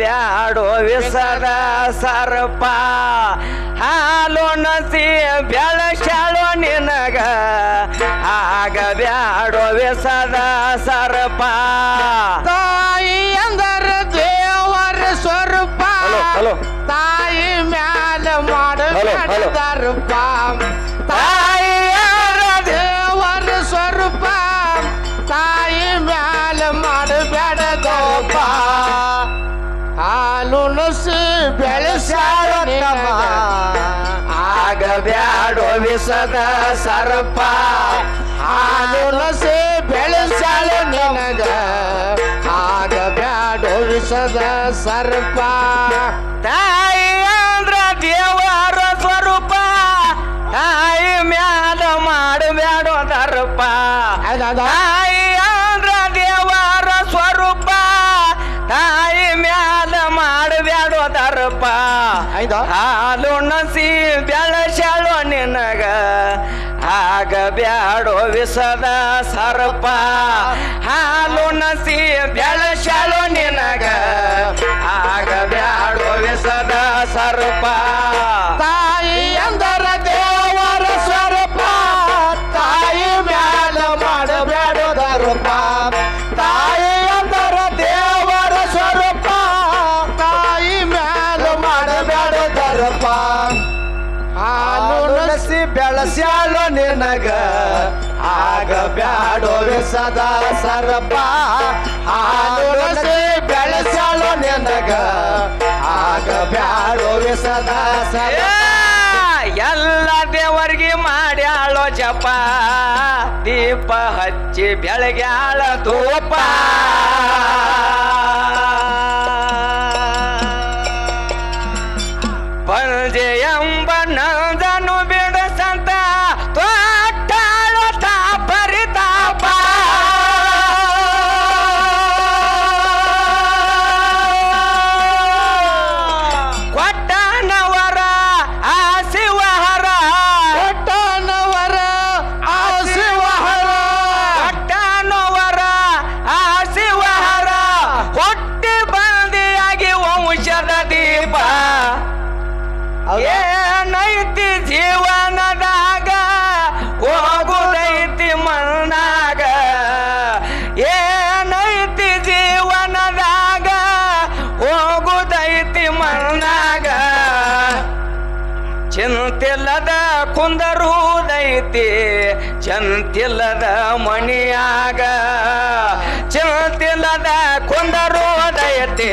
ಬ್ಯಾಡೋ ವಿಸರ ಸರ್ಪ. ಹಾಲು ನಸಿ ಬೆಳಶಾಳೋ ನಿನಗ. ಆಗ ಬ್ಯಾಡೋ ವಿಸದ ಸರ್ಪ. ತಾಯಿ ಅಂದರ ದೇವರ ಸ್ವರೂಪ. ತಾಯಿ ಮ್ಯಾಲ ಮಾಡ ವಿಸದ ಸರಪ. ಹಾಲುಲಸೆ ಬೆಳೆಸಾಳೆ ನಿನಗ. ಆಗ ಬ್ಯಾಡೋ ವಿಸದ ಸರ್ಪ. ನೋಡು ವಿಸದ ಸರ್ಪ ಹಾಲು ನಸಿ ಬೆಳಶಾಲು ನಿನಗ. ಸದಾ ಸರಪ ಆಲೋಸಿ ಬೆಳೆಸಲು ನಿನಗ. ಆಗ ಬ್ಯಾಳೋವಿ ಸದಾ ಸರ ಎಲ್ಲ ದೇವರಿಗೆ ಮಾಡ್ಯಾಳೋ ಜಪ. ದೀಪ ಹಚ್ಚಿ ಬೆಳಗ್ಯಾಳ ತೂಪ ಚಂತಿಲ್ಲದ ಮಣಿಯಾಗ ಚಂತಿಲ್ಲದ ಕೊಂದರೋದಯತೇ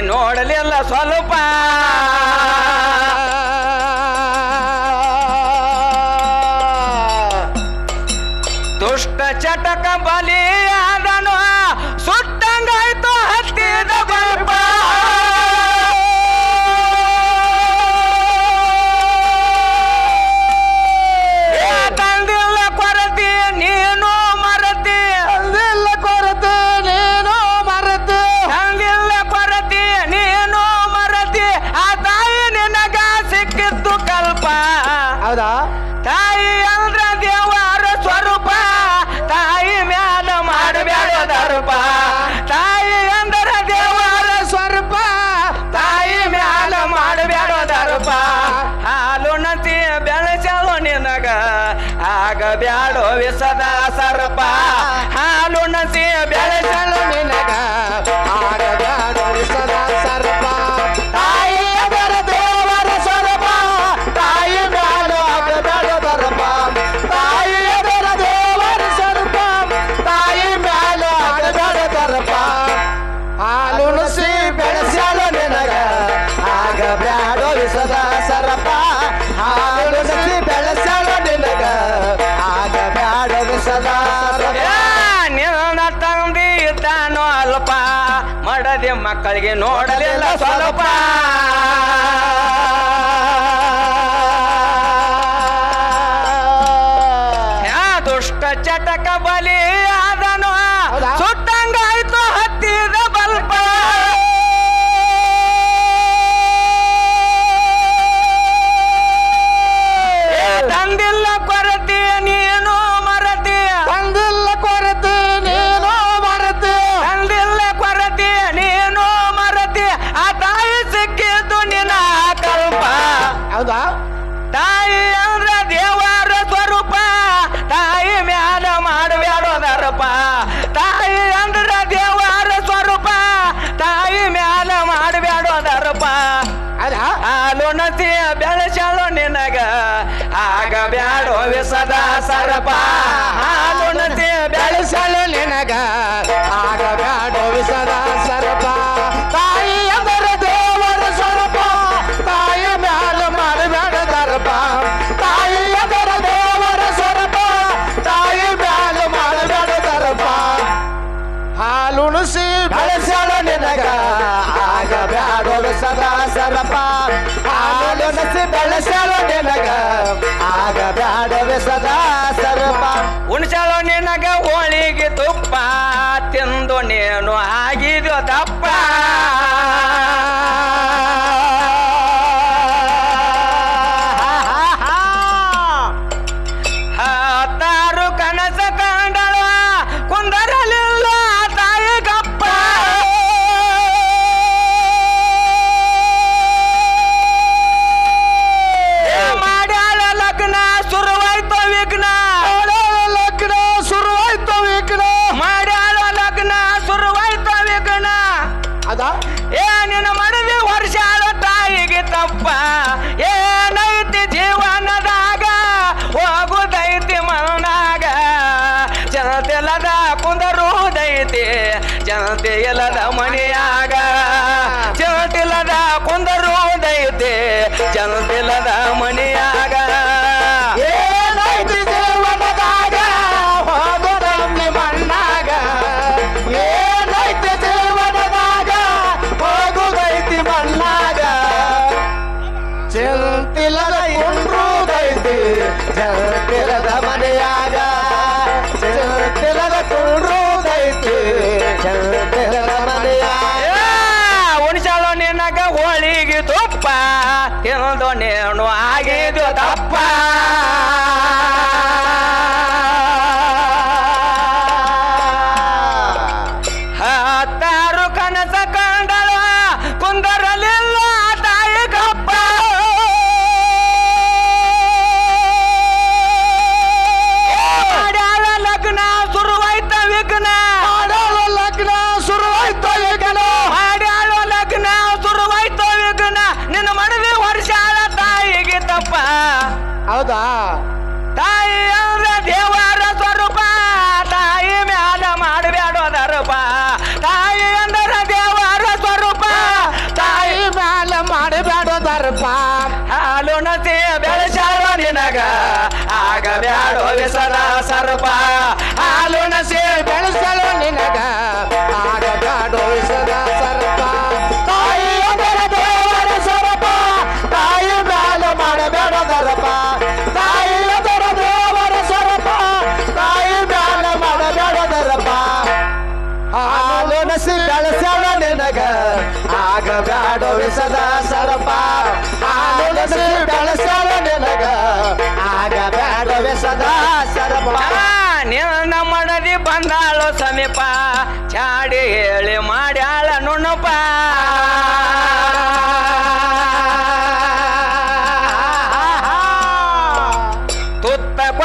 ನೋಡಲಿ ಅಲ್ಲ ಸ್ವಲ್ಪ. ಚಟಕ ಬಲಿ ಆದನು. ಸುಟ್ಟಂಗ ಆಗಬ್ಯಾಡೋ ಸದಾ ಸರಪ. esa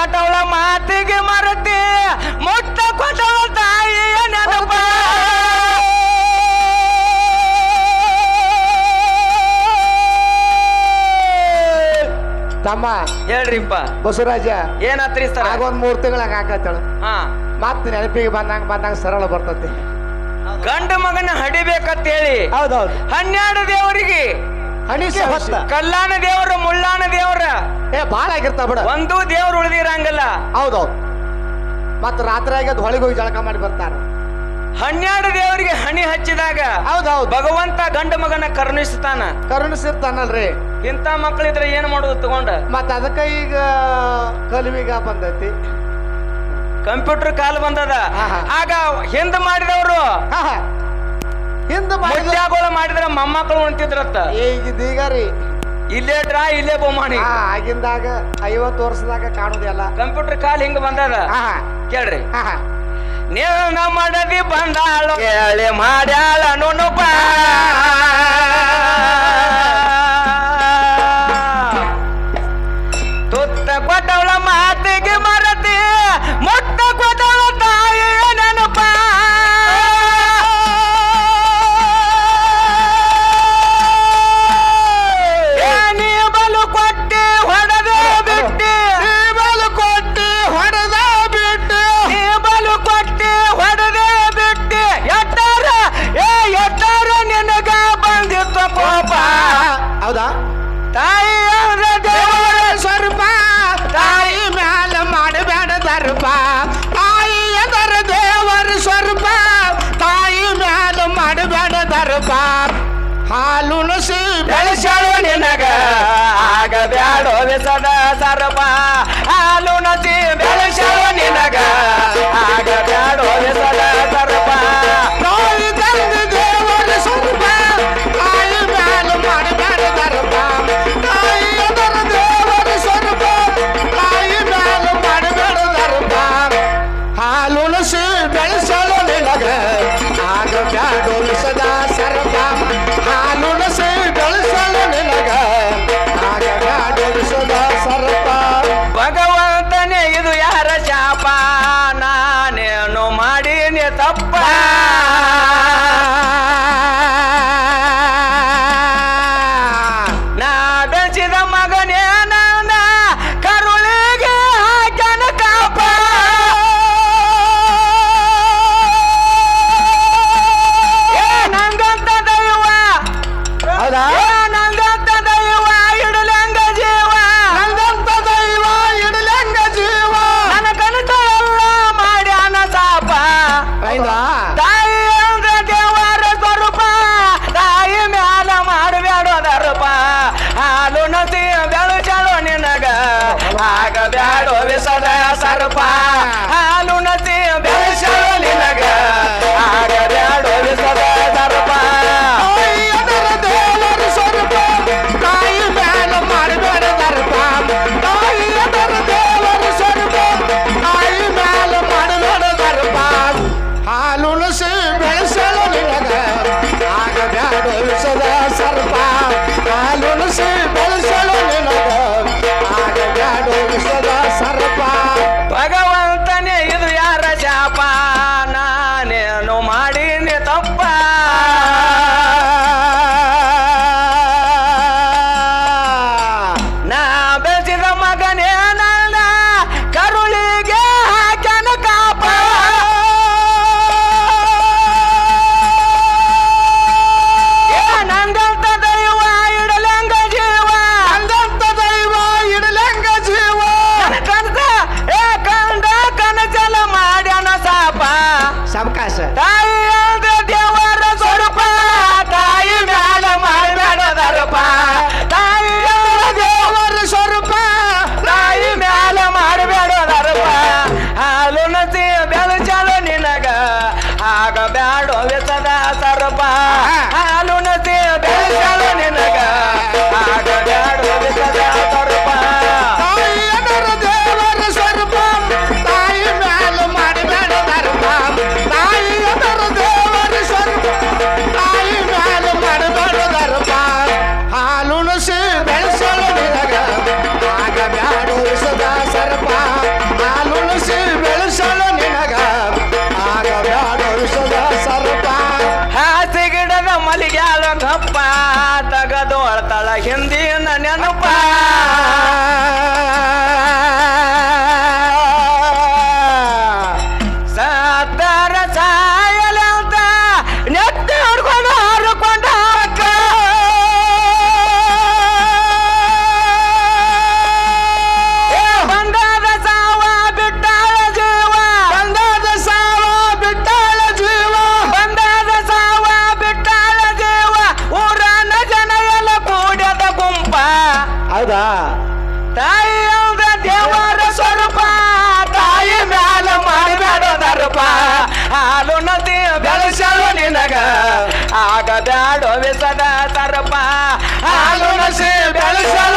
ಕೊಟ್ಟವಳ ಮಾತಿಗೆ ಮರತಿ ಮುಟ್ಟ ಕೊಟ್ಟವಳ ತಾಯಿಯ ನೆನಪ. ತಮ್ಮ ಹೇಳ್ರಿಪ್ಪ. ಬಸವರಾಜ ಏನಾತ್ರಿ ಸರ್? ಆಗೊಂದ್ ಮೂರ್ ತಿಂಗಳ ಹಾಕತ್ತಳು ಹಾ. ಮತ್ತೆ ನೆನಪಿಗೆ ಬಂದಂಗ ಬಂದಂಗ ಸರಳ ಬರ್ತತಿ. ಗಂಡ ಮಗನ ಹಡಿಬೇಕಂತ ಹೇಳಿ. ಹೌದೌದು ಹನ್ನೆರಡು ದೇವರಿಗೆ ಅಣಿಸೆ ಹೊತ್ತ ಕಲ್ಲಾಣ ದೇವರ ಮುಳ್ಳಾಣ ದೇವರ. ಏ ಬಾಳ ಆಗಿರ್ತಾವ ಬಿಡ. ಒಂದು ದೇವ್ರು ಉಳಿದಿರಂಗಲ್ಲ. ಹೌದೌದು ಮತ್ತ ರಾತ್ರಿ ಆಗದ್ ಹೊಳಿಗೆ ಹೋಗಿ ಜಳಕ ಮಾಡಿ ಬರ್ತಾರ. ಹನ್ನೆರಡು ದೇವರಿಗೆ ಹಣಿ ಹಚ್ಚಿದಾಗ ಹೌದೌದು ಭಗವಂತ ಗಂಡ ಮಗನ ಕರುಣಿಸ್ತಾನ. ಕರುಣಿಸಿರ್ತಾನಲ್ರಿ. ಇಂಥ ಮಕ್ಕಳಿದ್ರೆ ಏನ್ ಮಾಡೋದು ತಗೊಂಡ? ಮತ್ತ ಅದಕ್ಕ ಈಗ ಕಲಿವಿಗ ಬಂದೈತಿ. ಕಂಪ್ಯೂಟರ್ ಕಾಲ್ ಬಂದದ. ಆಗ ಹಿಂದ್ ಮಾಡಿದವರು ಹಿಂದ ಮಾಡಿದ್ರೆ ಮಾಡಿದ್ರ ಮೊಮ್ಮಕ್ಕಳು ಹೊಂಟಿದ್ರತ್ತ ಈಗ ರೀ ಇಲ್ಲೇ ಡ್ರಾ ಇಲ್ಲೇ ಬಹುಮಾನಿ. ಆಗಿಂದಾಗ ಐವತ್ತು ವರ್ಷದಾಗ ಕಾಣುದಿಲ್ಲ ಕಂಪ್ಯೂಟರ್ ಕಾಲ್ ಹಿಂಗ ಬಂದದ? ಕೇಳ್ರಿ. ನಾ ಮಡದಿ ಬಂದಾಳು ಕೇಳಿ ಮಾಡ್ಯಾಳ ನುಣುಪ ಆಗ ಬ್ಯಾಡೋ ತರಪ ಹಾಲು ಬೆಳೆಸಲು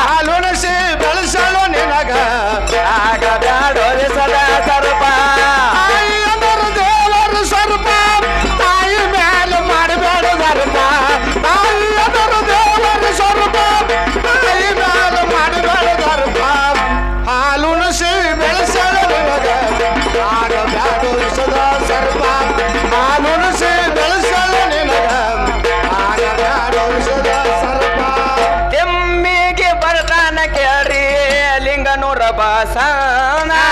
ಹಾಲುಣಸಿ ಬೆಳೆಸಲು बासाना